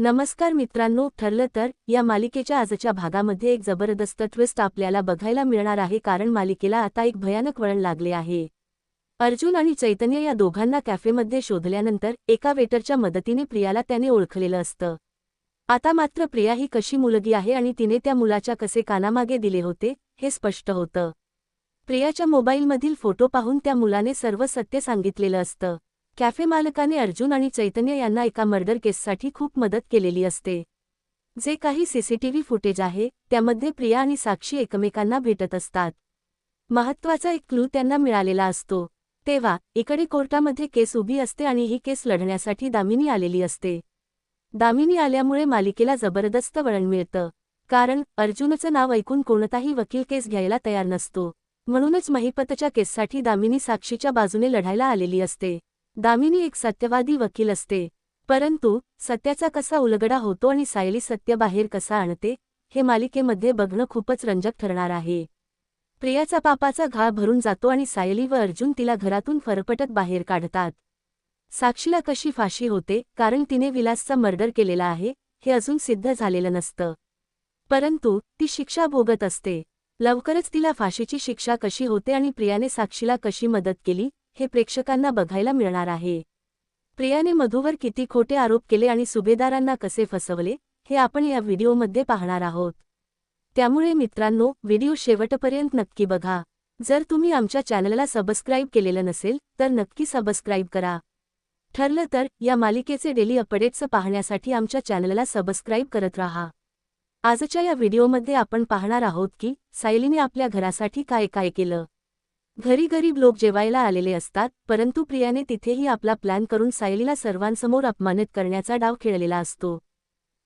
नमस्कार मित्रांनो ठरलं तर या मालिकेच्या आजच्या भागामध्ये एक जबरदस्त ट्विस्ट आपल्याला बघायला मिळणार आहे कारण मालिकेला आता एक भयानक वळण लागले आहे. अर्जुन आणि चैतन्य या दोघांना कॅफेमध्ये शोधल्यानंतर एका वेटरच्या मदतीने प्रियाला त्याने ओळखलेलं असतं. आता मात्र प्रिया ही कशी मुलगी आहे आणि तिने त्या मुलाच्या कसे कानामागे दिले होते हे स्पष्ट होतं. प्रियाच्या मोबाईलमधील फोटो पाहून त्या मुलाने सर्व सत्य सांगितलेलं असतं. कॅफे मालकाने अर्जुन आणि चैतन्य यांना एका मर्डर केससाठी खूप मदत केलेली असते. जे काही सीसीटीव्ही फुटेज आहे त्यामध्ये प्रिया आणि साक्षी एकमेकांना भेटत असतात. महत्त्वाचा एक क्लू त्यांना मिळालेला असतो. तेव्हा इकडे कोर्टामध्ये केस उभी असते आणि ही केस लढण्यासाठी दामिनी आलेली असते. दामिनी आल्यामुळे मालिकेला जबरदस्त वळण मिळतं. कारण अर्जुनचं नाव ऐकून कोणताही वकील केस घ्यायला तयार नसतो. म्हणूनच महिपतच्या केससाठी दामिनी साक्षीच्या बाजूने लढायला आलेली असते. दामिनी एक सत्यवादी वकील असते. परंतु सत्याचा कसा उलगडा होतो आणि सायली सत्य बाहेर कसा आणते हे मालिकेमध्ये बघणं खूपच रंजक ठरणार आहे. प्रियाचा पापाचा घा भरून जातो आणि सायली व अर्जुन तिला घरातून फरफटत बाहेर काढतात. साक्षीला कशी फाशी होते कारण तिने विलासचा मर्डर केलेला आहे हे अजून सिद्ध झालेलं नसतं. परंतु ती शिक्षा भोगत असते. लवकरच तिला फाशीची शिक्षा कशी होते आणि प्रियाने साक्षीला कशी मदत केली हे प्रेक्षकांना बघायला मिळणार आहे. प्रियाने मधूवर किती खोटे आरोप केले आणि सुभेदारांना कसे फसवले हे आपण या व्हिडिओमध्ये पाहणार आहोत. त्यामुळे मित्रांनो व्हिडिओ शेवटपर्यंत नक्की बघा. जर तुम्ही आमच्या चॅनलला सबस्क्राईब केलेलं नसेल तर नक्की सबस्क्राईब करा. ठरलं तर या मालिकेचे डेली अपडेट्स पाहण्यासाठी आमच्या चॅनलला सबस्क्राईब करत राहा. आजच्या या व्हिडिओमध्ये आपण पाहणार आहोत की सायलीने आपल्या घरासाठी काय काय केलं. घरी गरीब लोक जेवायला आलेले असतात परंतु प्रियाने तिथेही आपला प्लॅन करून सायलीला सर्वांसमोर अपमानित करण्याचा डाव खेळलेला असतो.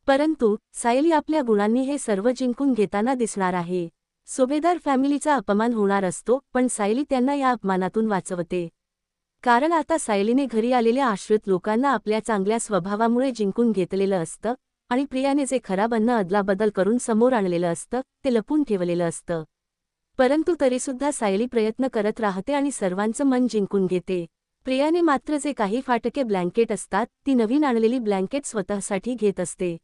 परंतु सायली आपल्या गुणांनी हे सर्व जिंकून घेताना दिसणार आहे. सुभेदार फॅमिलीचा अपमान होणार असतो पण सायली त्यांना या अपमानातून वाचवते. कारण आता सायलीने घरी आलेल्या आश्रित लोकांना आपल्या चांगल्या स्वभावामुळे जिंकून घेतलेलं असतं आणि प्रियाने जे खराब अन्न अदलाबदल करून समोर आणलेलं असतं ते लपून ठेवलेलं असतं. परंतु तरीसुद्धा सायली प्रयत्न करत राहते आणि सर्वांचं मन जिंकून घेते. प्रियाने मात्र जे काही फाटके ब्लँकेट असतात ती नवीन आणलेली ब्लँकेट स्वतःसाठी घेत असते.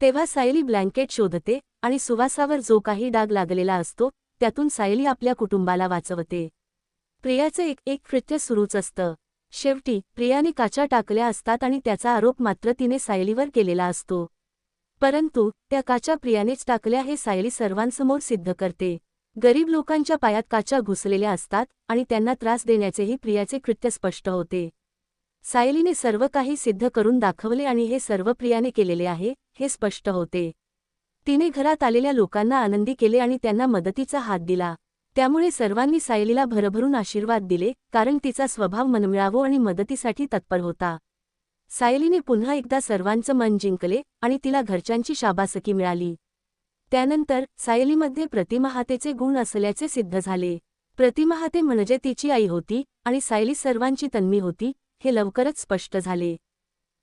तेव्हा सायली ब्लँकेट शोधते आणि सुवासावर जो काही डाग लागलेला असतो त्यातून सायली आपल्या कुटुंबाला वाचवते. प्रियाचं एक एक कृत्य सुरूच असतं. शेवटी प्रियाने काचा टाकल्या असतात आणि त्याचा आरोप मात्र तिने सायलीवर केलेला असतो. परंतु त्या काचा प्रियानेच टाकल्या हे सायली सर्वांसमोर सिद्ध करते. गरीब लोकांच्या पायात काचा घुसलेल्या असतात आणि त्यांना त्रास देण्याचेही प्रियाचे कृत्य स्पष्ट होते. सायलीने सर्व काही सिद्ध करून दाखवले आणि हे सर्व प्रियाने केलेले आहे हे स्पष्ट होते. तिने घरात आलेल्या लोकांना आनंदी केले आणि त्यांना मदतीचा हात दिला. त्यामुळे सर्वांनी सायलीला भरभरून आशीर्वाद दिले कारण तिचा स्वभाव मनमिळावो आणि मदतीसाठी तत्पर होता. सायलीने पुन्हा एकदा सर्वांचं मन जिंकले आणि तिला घरच्यांची शाबासकी मिळाली. त्यानंतर सायलीमध्ये प्रतिमाहातेचे गुण असल्याचे सिद्ध झाले. प्रतिमाहाते म्हणजे तिची आई होती आणि सायली सर्वांची तन्मी होती हे लवकरच स्पष्ट झाले.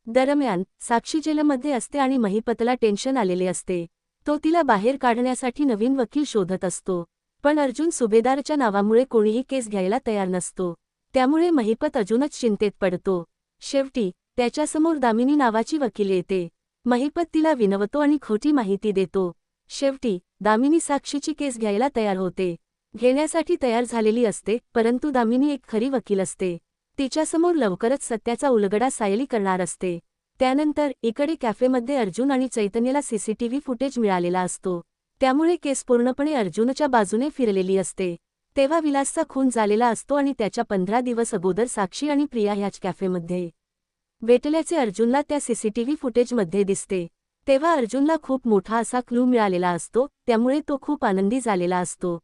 दरम्यान साक्षी जेलमध्ये असते आणि महिपतला टेन्शन आलेले असते. तो तिला बाहेर काढण्यासाठी नवीन वकील शोधत असतो. पण अर्जुन सुभेदारच्या नावामुळे कोणीही केस घ्यायला तयार नसतो. त्यामुळे महिपत अजूनच चिंतेत पडतो. शेवटी त्याच्यासमोर दामिनी नावाची वकील येते. महिपत तिला विनवतो आणि खोटी माहिती देतो. शेवटी दामिनी साक्षीची केस घ्यायला तयार होते. घेण्यासाठी तयार झालेली असते परंतु दामिनी एक खरी वकील असते. तिच्यासमोर लवकरच सत्याचा उलगडा सायली करणार असते. त्यानंतर इकडे कॅफेमध्ये अर्जुन आणि चैतन्यला सीसीटीव्ही फुटेज मिळालेला असतो. त्यामुळे केस पूर्णपणे अर्जुनच्या बाजूने फिरलेली असते. तेव्हा विलासचा खून झालेला असतो आणि त्याच्या पंधरा दिवस अगोदर साक्षी आणि प्रिया ह्याच कॅफेमध्ये. भेटल्याचे अर्जुनला त्या सीसीटीव्ही फुटेजमध्ये दिसते. तेव्हा अर्जुनला खूप मोठा असा क्लू मिळालेला असतो त्यामुळे तो खूप आनंदी झालेला असतो.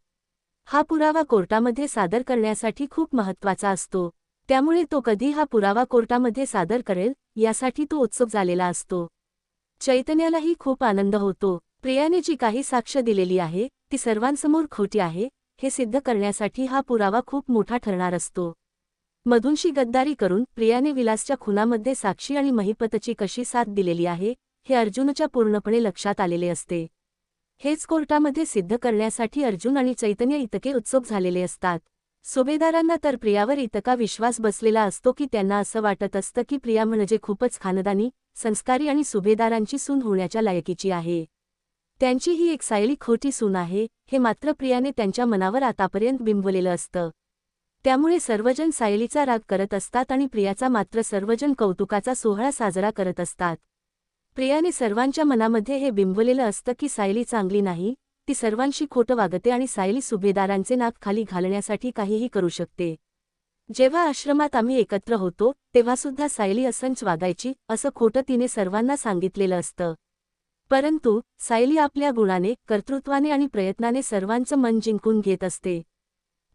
हा पुरावा कोर्टामध्ये सादर करण्यासाठी खूप महत्त्वाचा असतो. त्यामुळे तो कधी हा पुरावा कोर्टामध्ये सादर करेल यासाठी तो उत्सुक झालेला असतो. चैतन्यालाही खूप आनंद होतो. प्रियाने जी काही साक्ष दिलेली आहे ती सर्वांसमोर खोटी आहे हे सिद्ध करण्यासाठी हा पुरावा खूप मोठा ठरणार असतो. मधूनशी गद्दारी करून प्रियाने विलासच्या खुनामध्ये साक्षी आणि महिपतची कशी साथ दिलेली आहे हे अर्जुनच्या पूर्णपणे लक्षात आलेले असते. हेच कोर्टामध्ये सिद्ध करण्यासाठी अर्जुन आणि चैतन्य इतके उत्सुक झालेले असतात. सुभेदारांना तर प्रियावर इतका विश्वास बसलेला असतो की त्यांना असं वाटत असतं की प्रिया म्हणजे खूपच खानदानी संस्कारी आणि सुभेदारांची सून होण्याच्या लायकीची आहे. त्यांची ही एक सायली खोटी सून आहे हे मात्र प्रियाने त्यांच्या मनावर आतापर्यंत बिंबवलेलं असतं. त्यामुळे सर्वजण सायलीचा राग करत असतात आणि प्रियाचा मात्र सर्वजण कौतुकाचा सोहळा साजरा करत असतात. प्रियाने सर्वांच्या मनामध्ये हे बिंबवलेलं असतं की सायली चांगली नाही ती सर्वांशी खोटं वागते आणि सायली सुभेदारांचे नाक खाली घालण्यासाठी काहीही करू शकते. जेव्हा आश्रमात आम्ही एकत्र होतो तेव्हासुद्धा सायली असंच वागायची असं खोटं तिने सर्वांना सांगितलेलं असतं. परंतु सायली आपल्या गुणाने कर्तृत्वाने आणि प्रयत्नाने सर्वांचं मन जिंकून घेत असते.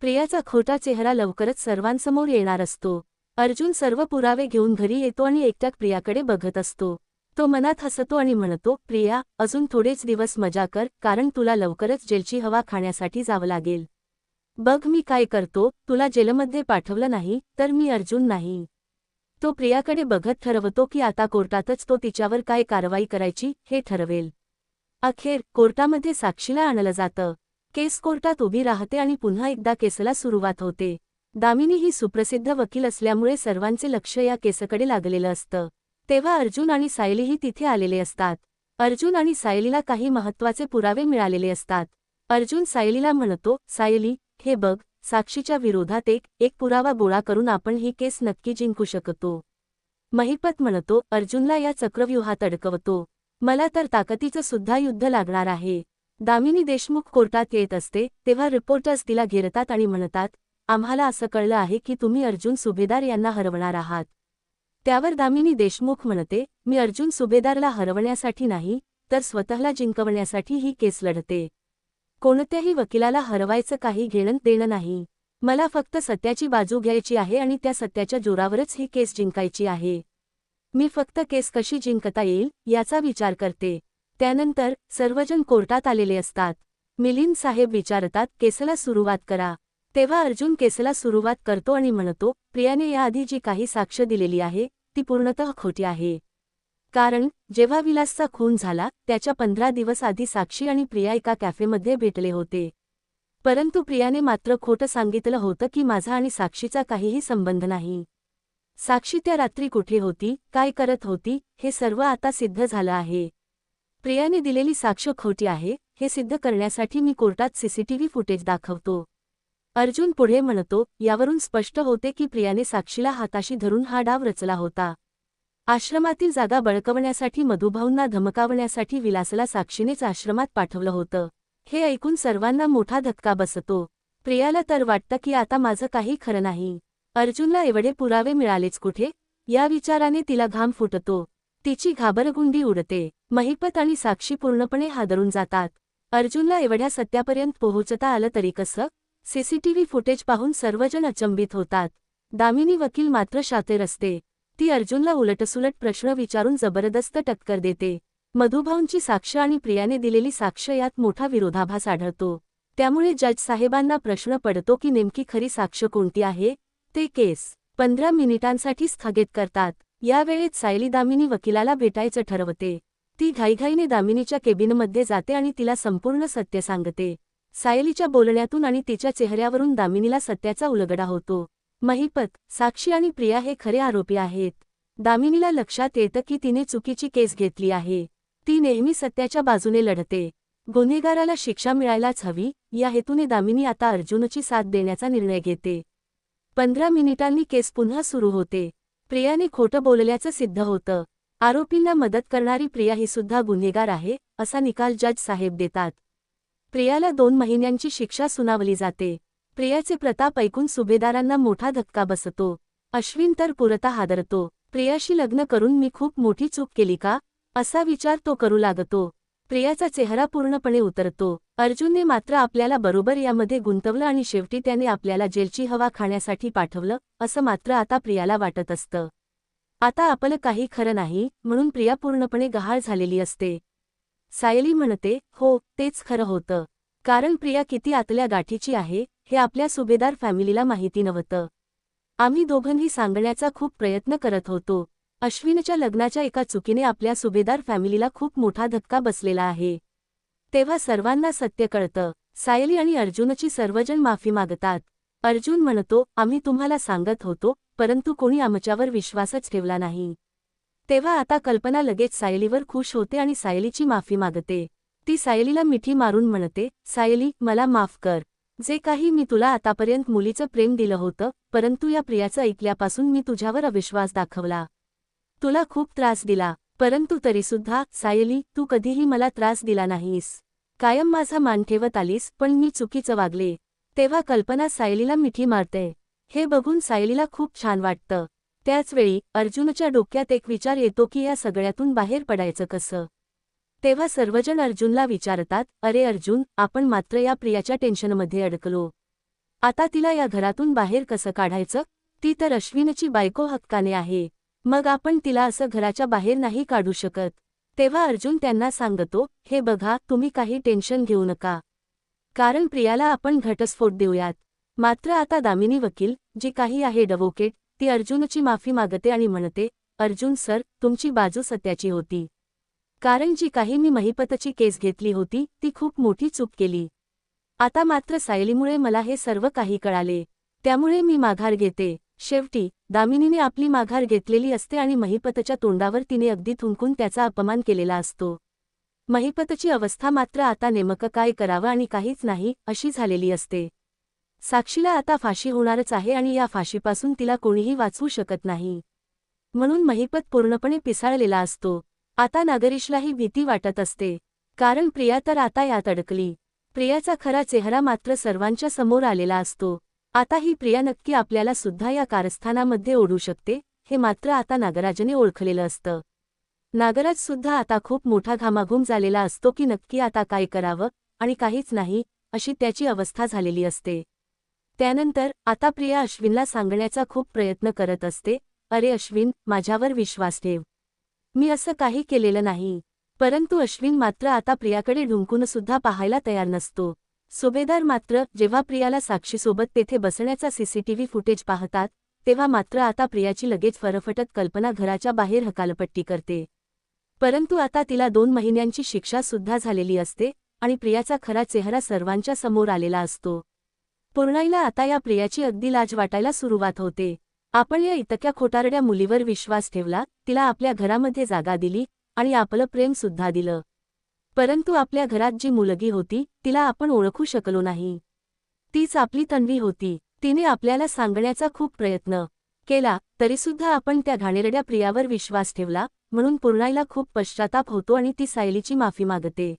प्रियाचा खोटा चेहरा लवकरच सर्वांसमोर येणार असतो. अर्जुन सर्व पुरावे घेऊन घरी येतो आणि एकट्याक प्रियाकडे बघत असतो. तो मनात हसतो आणि म्हणतो प्रिया अजून थोडेच दिवस मजा कर कारण तुला लवकरच जेलची हवा खाण्यासाठी जावं लागेल. बघ मी काय करतो तुला जेलमध्ये पाठवलं नाही तर मी अर्जुन नाही तो प्रियाकडे बघत ठरवतो की आता कोर्टातच तो तिच्यावर काय कारवाई करायची हे ठरवेल. अखेर कोर्टामध्ये साक्षीला आणलं जातं. केस कोर्टात उभी राहते आणि पुन्हा एकदा केसला सुरुवात होते. दामिनी ही सुप्रसिद्ध वकील असल्यामुळे सर्वांचे लक्ष या केसकडे लागलेलं असतं. तेव्हा अर्जुन आणि सायलीही तिथे आलेले असतात. अर्जुन आणि सायलीला काही महत्त्वाचे पुरावे मिळालेले असतात. अर्जुन सायलीला म्हणतो सायली हे बघ साक्षीच्या विरोधात एक एक पुरावा गोळा करून आपण ही केस नक्की जिंकू शकतो. महिपत म्हणतो अर्जुनला या चक्रव्यूहात अडकवतो. मला तर ताकदीचं सुद्धा युद्ध लागणार आहे. दामिनी देशमुख कोर्टात येत असते तेव्हा रिपोर्टर्स तिला घेरतात आणि म्हणतात आम्हाला असं कळलं आहे की तुम्ही अर्जुन सुभेदार यांना हरवणार आहात. त्यावर दामिनी देशमुख म्हणते मी अर्जुन सुभेदारला हरवण्यासाठी नाही तर स्वतःला जिंकवण्यासाठी ही केस लढते. कोणत्याही वकिलाला हरवायचं काही घेणं देणं नाही. मला फक्त सत्याची बाजू घ्यायची आहे आणि त्या सत्याच्या जोरावरच ही केस जिंकायची आहे. मी फक्त केस कशी जिंकता येईल याचा विचार करते. त्यानंतर सर्वजण कोर्टात आलेले असतात. मिलिंद साहेब विचारतात केसला सुरुवात करा. तेव्हा अर्जुन केसला सुरुवात करतो आणि म्हणतो प्रियाने याआधी जी काही साक्ष दिलेली आहे ती पूर्णतः खोटी आहे. कारण जेव्हा विलासचा खून झाला त्याच्या पंधरा दिवस आधी साक्षी आणि प्रिया एका कॅफेमध्ये भेटले होते. परंतु प्रियाने मात्र खोटं सांगितलं होतं की माझा आणि साक्षीचा काहीही संबंध नाही. साक्षी त्या रात्री कुठे होती काय करत होती हे सर्व आता सिद्ध झालं आहे. प्रियाने दिलेली साक्ष खोटी आहे हे सिद्ध करण्यासाठी मी कोर्टात सीसीटीव्ही फुटेज दाखवतो. अर्जुन पुढे म्हणतो यावरून स्पष्ट होते की प्रियाने साक्षीला हाताशी धरून हा डाव रचला होता. आश्रमातील जागा बळकवण्यासाठी मधुभाऊंना धमकावण्यासाठी विलासला साक्षीनेच आश्रमात पाठवलं होतं. हे ऐकून सर्वांना मोठा धक्का बसतो. प्रियाला तर वाटतं की आता माझं काही खरं नाही. अर्जुनला एवढे पुरावे मिळालेच कुठे? या विचाराने तिला घाम फुटतो. तिची घाबरगुंडी उडते. महिपत आणि साक्षी पूर्णपणे हादरून जातात. अर्जुनला एवढ्या सत्यापर्यंत पोहोचता आलं तरी कसं? सीसीटीव्ही फुटेज पाहून सर्वजण अचंबित होतात. दामिनी वकील मात्र शातेर असते. ती अर्जुनला उलटसुलट प्रश्न विचारून जबरदस्त टक्कर देते. मधुभाऊंची साक्ष आणि प्रियाने दिलेली साक्ष यात मोठा विरोधाभास आढळतो. त्यामुळे जज साहेबांना प्रश्न पडतो की नेमकी खरी साक्ष कोणती आहे? ते केस पंधरा मिनिटांसाठी स्थगित करतात. यावेळेत सायली दामिनी वकिलाला भेटायचं ठरवते. ती घाईघाईने दामिनीच्या केबिनमध्ये जाते आणि तिला संपूर्ण सत्य सांगते. सायलीच्या बोलण्यातून आणि तिच्या चेहऱ्यावरून दामिनीला सत्याचा उलगडा होतो. महिपत साक्षी आणि प्रिया हे खरे आरोपी आहेत. दामिनीला लक्षात येतं की तिने चुकीची केस घेतली आहे. ती नेहमी सत्याच्या बाजूने लढते. गुन्हेगाराला शिक्षा मिळायलाच हवी या हेतूने दामिनी आता अर्जुनची साथ देण्याचा निर्णय घेते. पंधरा मिनिटांनी केस पुन्हा सुरू होते. प्रियाने खोटं बोलल्याचं सिद्ध होतं. आरोपींना मदत करणारी प्रिया ही सुद्धा गुन्हेगार आहे असा निकाल जज साहेब देतात. प्रियाला दोन महिन्यांची शिक्षा सुनावली जाते. प्रियाचे प्रताप ऐकून सुभेदारांना मोठा धक्का बसतो. अश्विन तर पुरता हादरतो. प्रियाशी लग्न करून मी खूप मोठी चूक केली का? असा विचार तो करू लागतो. प्रियाचा चेहरा पूर्णपणे उतरतो. अर्जुनने मात्र आपल्याला बरोबर यामध्ये गुंतवलं आणि शेवटी त्याने आपल्याला जेलची हवा खाण्यासाठी पाठवलं असं मात्र आता प्रियाला वाटत असतं. आता आपलं काही खरं नाही म्हणून प्रिया पूर्णपणे गहाळ झालेली असते. सायली म्हणते हो तेच खरं होतं. कारण प्रिया किती आतल्या गाठीची आहे हे आपल्या सुभेदार फॅमिलीला माहिती नव्हतं. आम्ही दोघंही सांगण्याचा खूप प्रयत्न करत होतो. अश्विनच्या लग्नाच्या एका चुकीने आपल्या सुभेदार फॅमिलीला खूप मोठा धक्का बसलेला आहे. तेव्हा सर्वांना सत्य कळतं. सायली आणि अर्जुनची सर्वजण माफी मागतात. अर्जुन म्हणतो आम्ही तुम्हाला सांगत होतो परंतु कोणी आमच्यावर विश्वासच ठेवला नाही. तेव्हा आता कल्पना लगेच सायलीवर खुश होते आणि सायलीची माफी मागते. ती सायलीला मिठी मारून म्हणते सायली मला माफ कर. जे काही मी तुला आतापर्यंत मुलीचं प्रेम दिलं होतं परंतु या प्रियाचं ऐकल्यापासून मी तुझ्यावर अविश्वास दाखवला. तुला खूप त्रास दिला परंतु तरीसुद्धा सायली तू कधीही मला त्रास दिला नाहीस. कायम माझा मान ठेवत आलीस पण मी चुकीचं वागले. तेव्हा कल्पना सायलीला मिठी मारते. हे बघून सायलीला खूप छान वाटतं. त्याचवेळी अर्जुनच्या डोक्यात एक विचार येतो की या सगळ्यातून बाहेर पडायचं कसं? तेव्हा सर्वजण अर्जुनला विचारतात अरे अर्जुन आपण मात्र या प्रियाच्या टेन्शनमध्ये अडकलो. आता तिला या घरातून बाहेर कसं काढायचं? ती तर अश्विनची बायको हक्काने आहे. मग आपण तिला असं घराच्या बाहेर नाही काढू शकत. तेव्हा अर्जुन त्यांना सांगतो हे बघा तुम्ही काही टेन्शन घेऊ नका. कारण प्रियाला आपण घटस्फोट देऊयात. मात्र आता दामिनी वकील जी काही आहे डवोकेट ती अर्जुनची माफी मागते आणि म्हणते अर्जुन सर तुमची बाजू सत्याची होती. कारण जी काही मी महिपतची केस घेतली होती ती खूप मोठी चूक केली. आता मात्र सायलीमुळे मला हे सर्व काही कळाले. त्यामुळे मी माघार घेते. शेवटी दामिनीने आपली माघार घेतलेली असते आणि महिपतच्या तोंडावर तिने अगदी थुंकून त्याचा अपमान केलेला असतो. महिपतची अवस्था मात्र आता नेमकं काय करावं आणि काहीच नाही अशी झालेली असते. साक्षीला आता फाशी होणारच आहे आणि या फाशीपासून तिला कोणीही वाचवू शकत नाही. म्हणून महिपत पूर्णपणे पिसाळलेला असतो. आता नागरीशलाही भीती वाटत असते. कारण प्रिया तर आता यात अडकली. प्रियाचा खरा चेहरा मात्र सर्वांच्या समोर आलेला असतो. आता ही प्रिया नक्की आपल्याला सुद्धा या कारस्थानामध्ये ओढू शकते हे मात्र आता नागराजने ओळखलेलं असतं. नागराज सुद्धा आता खूप मोठा घामाघूम झालेला असतो की नक्की आता काय करावं आणि काहीच नाही अशी त्याची अवस्था झालेली असते. त्यानंतर आता प्रिया अश्विनला सांगण्याचा खूप प्रयत्न करत असते अरे अश्विन माझ्यावर विश्वास ठेव. मी असं काही केलेलं नाही. परंतु अश्विन मात्र आता प्रियाकडे ढुंकूनसुद्धा पाहायला तयार नसतो. सुभेदार मात्र जेव्हा प्रियाला साक्षीसोबत तेथे बसण्याचा सीसीटीव्ही फुटेज पाहतात तेव्हा मात्र आता प्रियाची लगेच फरफटत कल्पना घराच्या बाहेर हकालपट्टी करते. परंतु आता तिला दोन महिन्यांची शिक्षा सुद्धा झालेली असते आणि प्रियाचा खरा चेहरा सर्वांच्या समोर आलेला असतो. पूर्णाईला आता या प्रियाची अगदी लाज वाटायला सुरुवात होते. आपण या इतक्या खोटारड्या मुलीवर विश्वास ठेवला तिला आपल्या घरामध्ये जागा दिली आणि आपलं प्रेम सुद्धा दिलं. परंतु आपल्या घरात जी मुलगी होती तिला आपण ओळखू शकलो नाही. तीच आपली तन्वी होती. तिने आपल्याला सांगण्याचा खूप प्रयत्न केला तरीसुद्धा आपण त्या घाणेरड्या प्रियावर विश्वास ठेवला म्हणून पूर्णाईला खूप पश्चाताप होतो आणि ती सायलीची माफी मागते.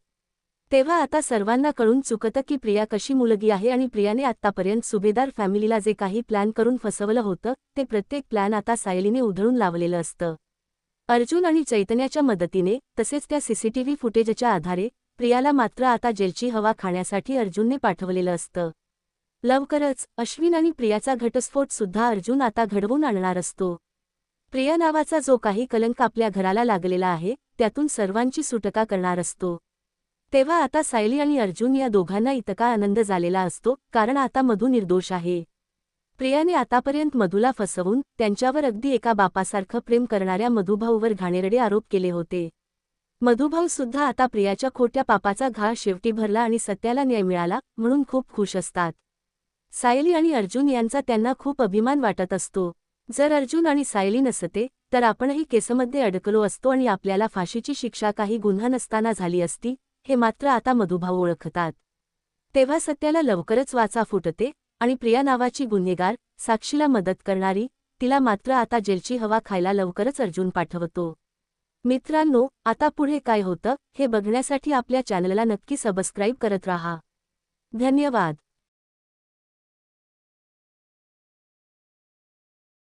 तेव्हा आता सर्वांना कळून चुकतं की प्रिया कशी मुलगी आहे आणि प्रियाने आत्तापर्यंत सुभेदार फॅमिलीला जे काही प्लॅन करून फसवलं होतं ते प्रत्येक प्लॅन आता सायलीने उधळून लावलेलं असतं. अर्जुन आणि चैतन्याच्या मदतीने तसेच त्या सीसीटीव्ही फुटेजच्या आधारे प्रियाला मात्र आता जेलची हवा खाण्यासाठी अर्जुनने पाठवलेलं असतं. लवकरच अश्विन आणि प्रियाचा घटस्फोट सुद्धा अर्जुन आता घडवून आणणार असतो. प्रिया नावाचा जो काही कलंक आपल्या घराला लागलेला आहे त्यातून सर्वांची सुटका करणार असतो. तेव्हा आता सायली आणि अर्जुन या दोघांना इतका आनंद झालेला असतो कारण आता मधू निर्दोष आहे. प्रियाने आतापर्यंत मधूला फसवून त्यांच्यावर अगदी एका बापासारखं प्रेम करणाऱ्या मधुभाऊवर घाणेरडे आरोप केले होते. मधुभाऊ सुद्धा आता प्रियाच्या खोट्या पापाचा घा शेवटी भरला आणि सत्याला न्याय मिळाला म्हणून खूप खुश असतात. सायली आणि अर्जुन यांचा त्यांना खूप अभिमान वाटत असतो. जर अर्जुन आणि सायली नसते तर आपणही केसमध्ये अडकलो असतो आणि आपल्याला फाशीची शिक्षा काही गुन्हा नसताना झाली असती हे मात्र आता मधुभाऊ ओळखतात. तेव्हा सत्याला लवकरच वाचा फुटते आणि प्रिया नावाची गुन्हेगार साक्षीला मदत करणारी तिला मात्र आता जेलची हवा खायला लवकरच अर्जुन पाठवतो. मित्रांनो आता पुढे काय होतं हे बघण्यासाठी आपल्या चॅनलला नक्की सबस्क्राईब करत राहा. धन्यवाद.